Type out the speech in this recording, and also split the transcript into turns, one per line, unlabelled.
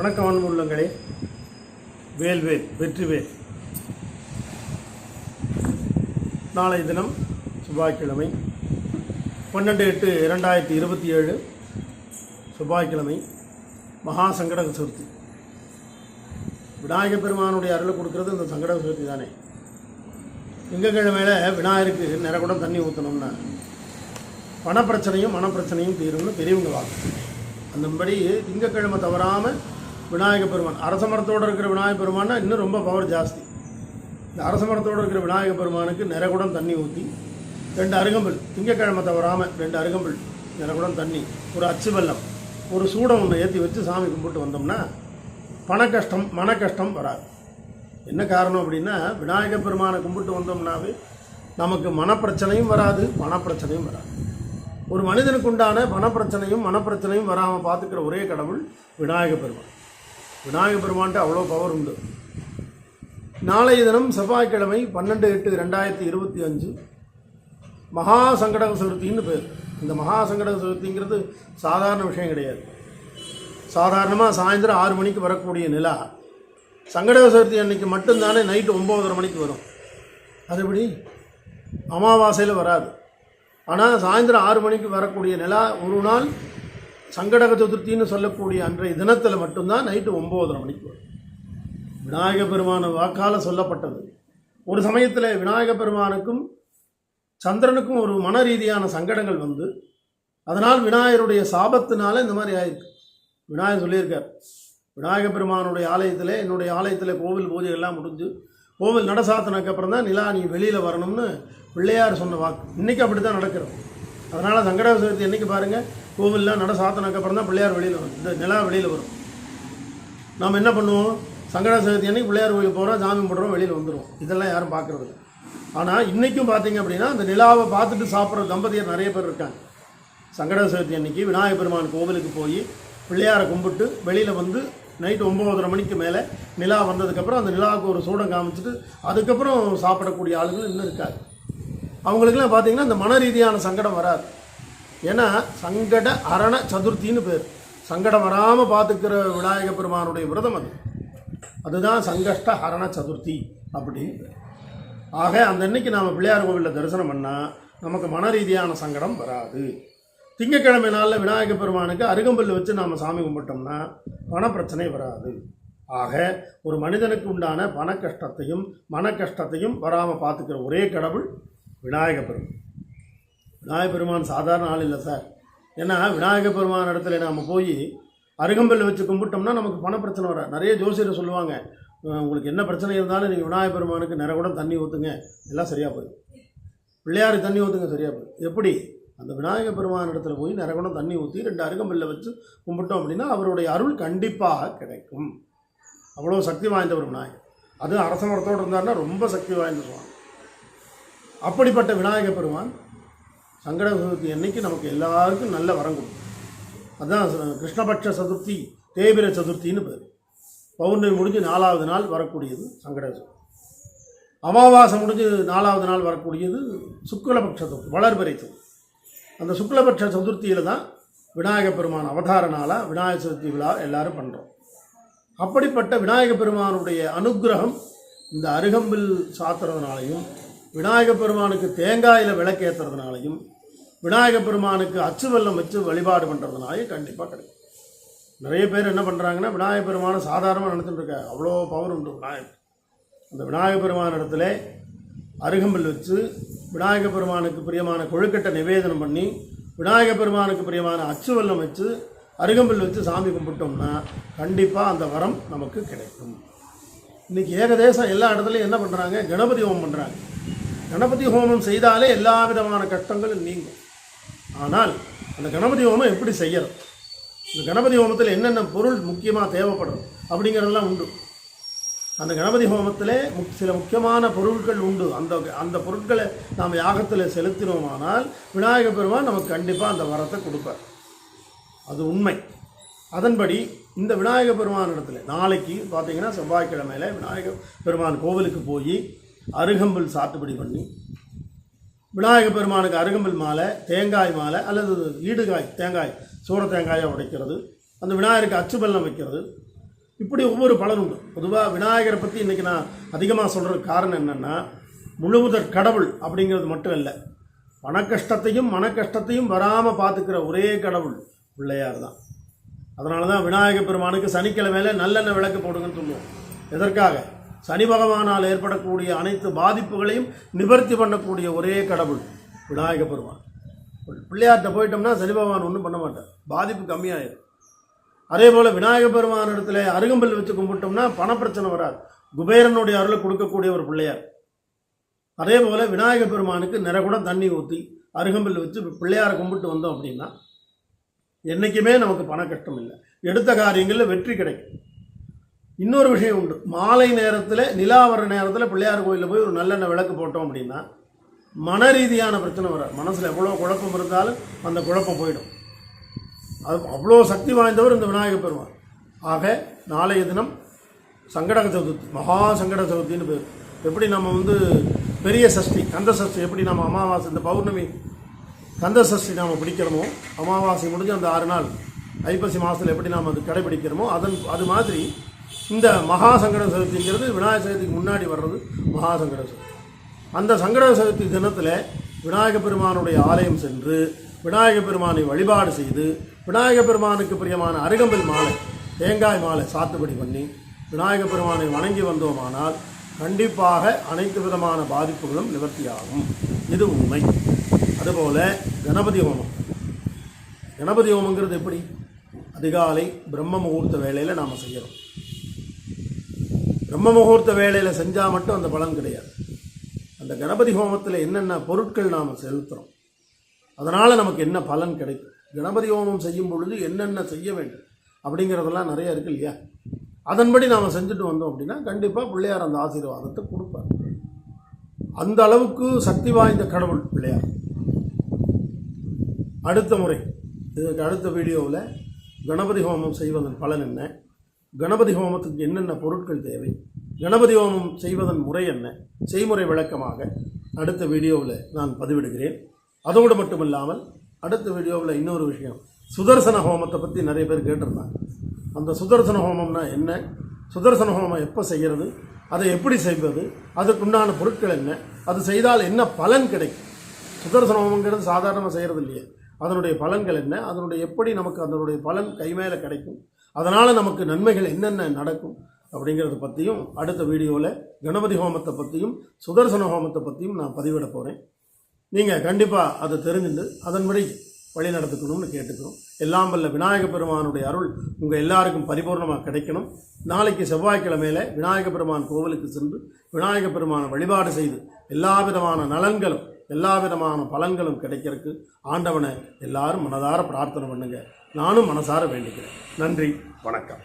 வணக்கம் அன்பு உள்ளங்களே. வேல்வேல் வெற்றிவேல் நாளை தினம் செவ்வாய்க்கிழமை பன்னெண்டு எட்டு இரண்டாயிரத்தி இருபத்தி ஏழு செவ்வாய்க்கிழமை மகா சங்கட சதுர்த்தி. விநாயகப் பெருமானுடைய அருளை கொடுக்கறது இந்த சங்கட சதுர்த்தி தானே. திங்கக்கிழமையில் விநாயகருக்கு நிறகுடம் தண்ணி ஊற்றணும்னா பணப்பிரச்சனையும் மனப்பிரச்சனையும் தீரும்னு பெரியவங்க வாங்க அந்தபடி திங்கக்கிழமை தவறாமல் விநாயக பெருமான். அரச மரத்தோடு இருக்கிற விநாயக பெருமான்னா இன்னும் ரொம்ப பவர் ஜாஸ்தி. இந்த அரச மரத்தோடு இருக்கிற விநாயக பெருமானுக்கு நிறகுடம் தண்ணி ஊற்றி ரெண்டு அருகம்புல் திங்கக்கிழமை தவறாமல் ரெண்டு அருகம்புல் நிறகுடம் தண்ணி ஒரு அச்சு வெல்லம் ஒரு சூடம் ஒன்று ஏற்றி வச்சு சாமி கும்பிட்டு வந்தோம்னா பண கஷ்டம் மன கஷ்டம் வராது. என்ன காரணம் அப்படின்னா விநாயக பெருமானை கும்பிட்டு வந்தோம்னாவே நமக்கு மனப்பிரச்சனையும் வராது பணப்பிரச்சனையும் வராது. ஒரு மனிதனுக்கு உண்டான பணப்பிரச்சனையும் மனப்பிரச்சனையும் வராமல் பார்த்துக்கிற ஒரே கடவுள் விநாயக பெருமான். விநாயக பெருமான்ட்டு அவ்வளோ பவர் உண்டு. நாளைய தினம் செவ்வாய்க்கிழமை பன்னெண்டு எட்டு ரெண்டாயிரத்தி இருபத்தி அஞ்சு மகா சங்கடக சதுர்த்தின்னு பேர். இந்த மகா சங்கடக சதுர்த்திங்கிறது சாதாரண விஷயம் கிடையாது. சாதாரணமாக சாயந்தரம் ஆறு மணிக்கு வரக்கூடிய நிலா. சங்கடக சதுர்த்தி அன்னைக்கு மட்டும்தானே நைட்டு ஒம்போதரை மணிக்கு வரும். அது எப்படி? அமாவாசையில் வராது. ஆனால் சாயந்தரம் ஆறு மணிக்கு வரக்கூடிய நிலா ஒரு நாள் சங்கடக சதுர்த்தின்னு சொல்லக்கூடிய அன்றைய தினத்தில் மட்டும்தான் நைட்டு ஒம்போதரை மணிக்கு வரும். விநாயக பெருமான வாக்கால் சொல்லப்பட்டது. ஒரு சமயத்தில் விநாயக பெருமானுக்கும் சந்திரனுக்கும் ஒரு மன ரீதியான சங்கடங்கள் வந்து அதனால் விநாயகருடைய சாபத்தினால இந்த மாதிரி ஆயிருக்கு. விநாயகர் சொல்லியிருக்கார் விநாயக பெருமானுடைய ஆலயத்தில் என்னுடைய ஆலயத்தில் கோவில் பூஜை எல்லாம் முடிஞ்சு கோவில் நட அப்புறம் தான் நிலா நீ வெளியில் வரணும்னு பிள்ளையார் சொன்ன வாக்கு. இன்றைக்கி அப்படி தான் நடக்கிறது. அதனால் சங்கட சதுர்த்தி என்றைக்கு பாருங்கள் கோவில்லாம் நட சாத்தினதுக்கு தான் பிள்ளையார் வெளியில் வரும். இந்த நிலா வெளியில் வரும். நாம் என்ன பண்ணுவோம்? சங்கட சதுர்த்தி அன்னைக்கு பிள்ளையார் கோயிலுக்கு போகிறோம் சாமி போடுறோம் வெளியில் வந்துடுவோம் இதெல்லாம் யாரும் பார்க்குறது இல்லை. ஆனால் இன்றைக்கும் பார்த்தீங்க அப்படின்னா அந்த நிலாவை பார்த்துட்டு சாப்பிட்ற தம்பதியர் நிறைய பேர் இருக்காங்க. சங்கட சதுர்த்தி அன்னைக்கு விநாயகர் பெருமான் கோவிலுக்கு போய் பிள்ளையாரை கும்பிட்டு வெளியில் வந்து நைட்டு ஒம்பதரை மணிக்கு மேலே நிலா வந்ததுக்கப்புறம் அந்த நிலாவுக்கு ஒரு சூடம் காமிச்சிட்டு அதுக்கப்புறம் சாப்பிடக்கூடிய ஆளுகள் இன்னும் இருக்காது அவங்களுக்கெல்லாம் பார்த்தீங்கன்னா இந்த மன ரீதியான சங்கடம் வராது. ஏன்னா சங்கட அரண சதுர்த்தின்னு பேர். சங்கடம் வராமல் பார்த்துக்கிற விநாயக பெருமானுடைய விரதம் அது. அதுதான் சங்கஷ்ட ஹரண சதுர்த்தி அப்படின்னு பேர். ஆக அந்த அன்னைக்கு நாம் பிள்ளையார் கோவிலில் தரிசனம் பண்ணால் நமக்கு மன ரீதியான சங்கடம் வராது. திங்கக்கிழமை நாளில் விநாயக பெருமானுக்கு அருகம்புல் வச்சு நாம் சாமி கும்பிட்டோம்னா பணப்பிரச்சனை வராது. ஆக ஒரு மனிதனுக்கு உண்டான பண கஷ்டத்தையும் மன கஷ்டத்தையும் வராமல் பார்த்துக்கிற ஒரே கடவுள் விநாயக பெருமான். விநாயக பெருமான் சாதாரண ஆள் இல்லை சார். ஏன்னா விநாயக பெருமான் இடத்துல நாம் போய் அருகம்பல் வச்சு கும்பிட்டோம்னா நமக்கு பண பிரச்சனை வர நிறைய ஜோசியர் சொல்லுவாங்க உங்களுக்கு என்ன பிரச்சனை இருந்தாலும் நீங்கள் விநாயக பெருமானுக்கு நிற கூட தண்ணி ஊற்றுங்க எல்லாம் சரியாக போயிடும். பிள்ளையாருக்கு தண்ணி ஊற்றுங்க சரியாக போயிடும். எப்படி? அந்த விநாயக பெருமான் இடத்துல போய் நிறகுணம் தண்ணி ஊற்றி ரெண்டு அருகம்பல்ல வச்சு கும்பிட்டோம் அப்படின்னா அவருடைய அருள் கண்டிப்பாக கிடைக்கும். அவ்வளோ சக்தி வாய்ந்த ஒரு விநாயகர். அது அரச மரத்தோடு இருந்தாருன்னா ரொம்ப சக்தி வாய்ந்த சுவாமி. அப்படிப்பட்ட விநாயக பெருமான் சங்கட சதுர்த்தி அன்னைக்கு நமக்கு எல்லாருக்கும் நல்ல வரம் கொடுக்கும் அதுதான் கிருஷ்ணபட்ச சதுர்த்தி தேபிர சதுர்த்தின்னு பேர். பௌர்ணமி முடிஞ்சு நாலாவது நாள் வரக்கூடியது சங்கட சதுர்த்தி. அமாவாசை முடிஞ்சு நாலாவது நாள் வரக்கூடியது சுக்லபட்ச சதுர்த்தி வளர்பிறை சதுர்த்தி. அந்த சுக்லபட்ச சதுர்த்தியில் தான் விநாயக பெருமான் அவதார நாளாக விநாயகர் சதுர்த்தி விழா எல்லாரும் பண்ணுறோம் அப்படிப்பட்ட விநாயக பெருமானுடைய அனுக்கிரகம் இந்த அருகம்பில் சாத்துறதுனாலையும் விநாயக பெருமானுக்கு தேங்காயில் விளக்கேற்றுறதுனாலையும் விநாயக பெருமானுக்கு அச்சு வெல்லம் வச்சு வழிபாடு பண்ணுறதுனாலையும் கண்டிப்பாக கிடைக்கும். நிறைய பேர் என்ன பண்ணுறாங்கன்னா விநாயக பெருமானை சாதாரணமாக நடத்திட்டு இருக்காங்க. அவ்வளோ பவர் உண்டு விநாயகர். அந்த விநாயக பெருமான இடத்துல அருகம்பில் வச்சு விநாயக பெருமானுக்கு பிரியமான கொழுக்கட்டை நிவேதனம் பண்ணி விநாயக பெருமானுக்கு பிரியமான அச்சு வெல்லம் வச்சு அருகம்பில் வச்சு சாமி கும்பிட்டோம்னா கண்டிப்பாக அந்த வரம் நமக்கு கிடைக்கும். இன்றைக்கி ஏகதேசம் எல்லா இடத்துலையும் என்ன பண்ணுறாங்க கணபதி ஹோமம் பண்ணுறாங்க கணபதி ஹோமம் செய்தாலே எல்லா விதமான கஷ்டங்களும் நீங்கும். ஆனால் அந்த கணபதி ஹோமம் எப்படி செய்யறது இந்த கணபதி ஹோமத்தில் என்னென்ன பொருள் முக்கியமாக தேவைப்படும் அப்படிங்கிறதெல்லாம் உண்டு. அந்த கணபதி ஹோமத்தில் முக் சில முக்கியமான பொருட்கள் உண்டு. அந்த அந்த பொருட்களை நாம் யாகத்தில் செலுத்தினோமானால் விநாயக பெருமான் நமக்கு கண்டிப்பாக அந்த வரத்தை கொடுப்பார். அது உண்மை. அதன்படி இந்த விநாயக பெருமான் இடத்துல நாளைக்கு பார்த்தீங்கன்னா செவ்வாய்க்கிழமையில விநாயக பெருமான் கோவிலுக்கு போய் அருகம்புல் சாத்துப்படி பண்ணி விநாயக பெருமானுக்கு அருகம்புல் மாலை தேங்காய் மாலை அல்லது ஈடுகாய் தேங்காய் சூட தேங்காயை உடைக்கிறது. அந்த விநாயகருக்கு அச்சுபெல்லம் வைக்கிறது. இப்படி ஒவ்வொரு பலன் உண்டு. பொதுவாக விநாயகரை பற்றி இன்றைக்கி நான் அதிகமாக சொல்கிற காரணம் என்னென்னா முழுமுதற் கடவுள் அப்படிங்கிறது மட்டும் இல்லை. பணக்கஷ்டத்தையும் மனக்கஷ்டத்தையும் வராமல் பார்த்துக்கிற ஒரே கடவுள் பிள்ளையார் தான். அதனால தான் விநாயகப் பெருமானுக்கு சனிக்கிழமையில நல்லெண்ணெய் விளக்கு போடுங்கன்னு சொல்லுவோம். எதற்காக? சனி பகவானால் ஏற்படக்கூடிய அனைத்து பாதிப்புகளையும் நிவர்த்தி பண்ணக்கூடிய ஒரே கடவுள் விநாயக பெருமான். பிள்ளையார்கிட்ட போயிட்டோம்னா சனி பகவான் ஒன்றும் பண்ண மாட்டார். பாதிப்பு கம்மியாயிடும் அதே போல் விநாயக பெருமான் இடத்துல அருகம்பல் வச்சு கும்பிட்டோம்னா பணப்பிரச்சனை வராது. குபேரனுடைய அருளை கொடுக்கக்கூடிய ஒரு பிள்ளையார். அதே போல் விநாயக பெருமானுக்கு நிறகுடம் தண்ணி ஊற்றி அருகம்பல் வச்சு பிள்ளையாரை கும்பிட்டு வந்தோம் அப்படின்னா என்றைக்குமே நமக்கு பண கஷ்டம் இல்லை. எடுத்த காரியங்களில் வெற்றி கிடைக்கும். இன்னொரு விஷயம் உண்டு. மாலை நேரத்தில் நிலா வர நேரத்தில் பிள்ளையார் கோயிலில் போய் ஒரு நல்லெண்ணெய் விளக்கு போட்டோம் அப்படின்னா மன ரீதியான பிரச்சனை வராது. மனசில் எவ்வளோ குழப்பம் இருந்தாலும் அந்த குழப்பம் போயிடும். அது அவ்வளோ சக்தி வாய்ந்தவர் இந்த விநாயகர் பெருமான். ஆக நாளைய தினம் சங்கடக சதுர்த்தி மகா சங்கட சதுர்த்தின்னு பேர். எப்படி நம்ம வந்து பெரிய சஷ்டி கந்த சஷ்டி எப்படி நம்ம அமாவாசை இந்த பௌர்ணமி கந்த சஷ்டி நாம் பிடிக்கிறோமோ அமாவாசை முடிஞ்சு அந்த ஆறு நாள் ஐப்பசி மாதத்தில் எப்படி நாம் அது கடைபிடிக்கிறோமோ அதன் அது மாதிரி இந்த மகா சங்கட சதுர்த்திங்கிறது விநாயகர் சதுர்த்திக்கு முன்னாடி வர்றது மகா சங்கட சதுர்த்தி. அந்த சங்கட சதுர்த்தி தினத்தில் விநாயக பெருமானுடைய ஆலயம் சென்று விநாயக பெருமானை வழிபாடு செய்து விநாயக பெருமானுக்கு பிரியமான அருகம்பில் மாலை தேங்காய் மாலை சாத்துப்படி பண்ணி விநாயக பெருமானை வணங்கி வந்தோமானால் கண்டிப்பாக அனைத்து விதமான பாதிப்புகளும் நிவர்த்தியாகும். இது உண்மை. அதுபோல் கணபதி ஹோமம். கணபதி ஹோமங்கிறது எப்படி? அதிகாலை பிரம்ம முகூர்த்த வேலையில் நாம் செய்கிறோம் பிரம்ம முகூர்த்த வேலையில் செஞ்சால் மட்டும் அந்த பலன் கிடையாது. அந்த கணபதி ஹோமத்தில் என்னென்ன பொருட்கள் நாம் செலுத்துகிறோம் அதனால் நமக்கு என்ன பலன் கிடைக்கும் கணபதி ஹோமம் செய்யும் பொழுது என்னென்ன செய்ய வேண்டும் அப்படிங்கிறதெல்லாம் நிறைய இருக்கு இல்லையா? அதன்படி நாம் செஞ்சுட்டு வந்தோம் அப்படின்னா கண்டிப்பாக பிள்ளையார் அந்த ஆசீர்வாதத்தை கொடுப்பார். அந்த அளவுக்கு சக்தி வாய்ந்த கடவுள் பிள்ளையார். அடுத்த முறை இதுக்கு அடுத்த வீடியோவில் கணபதி ஹோமம் செய்வதன் பலன் என்ன? கணபதி ஹோமத்துக்கு என்னென்ன பொருட்கள் தேவை? கணபதி ஹோமம் செய்வதன் முறை என்ன? செய்முறை விளக்கமாக அடுத்த வீடியோவில் நான் பதிவிடுகிறேன். அதோடு மட்டுமில்லாமல் அடுத்த வீடியோவில் இன்னொரு விஷயம். சுதர்சன ஹோமத்தை பற்றி நிறைய பேர் கேட்டிருந்தாங்க. அந்த சுதர்சன ஹோமம்னா என்ன? சுதர்சன ஹோமம் எப்போ செய்கிறது அதை எப்படி செய்வது? அதுக்குண்டான பொருட்கள் என்ன? அது செய்தால் என்ன பலன் கிடைக்கும்? சுதர்சன ஹோமங்கிறது சாதாரணமாக செய்கிறது இல்லையே. அதனுடைய பலன்கள் என்ன? அதனுடைய எப்படி நமக்கு அதனுடைய பலன் கைமேல கிடைக்கும்? அதனால் நமக்கு நன்மைகள் என்னென்ன நடக்கும் அப்படிங்கிறத பற்றியும் அடுத்த வீடியோவில் கணபதி ஹோமத்தை பற்றியும் சுதர்சன ஹோமத்தை பற்றியும் நான் பதிவிட போகிறேன் நீங்கள் கண்டிப்பாக அதை தெரிஞ்சுட்டு அதன்படி வழி நடத்துக்கணும்னு கேட்டுக்கிறோம். எல்லாம் வல்ல விநாயக பெருமானுடைய அருள் உங்கள் எல்லாருக்கும் பரிபூர்ணமாக கிடைக்கணும். நாளைக்கு செவ்வாய்க்கிழமையில விநாயக பெருமான் கோவிலுக்கு சென்று விநாயக பெருமானை வழிபாடு செய்து எல்லா விதமான நலன்களும் எல்லா விதமான பலன்களும் கிடைக்கிறதுக்கு ஆண்டவனை எல்லாரும் மனதார பிரார்த்தனை பண்ணுங்க. நானும் மனசார வேண்டிக்கிறேன். நன்றி. வணக்கம்.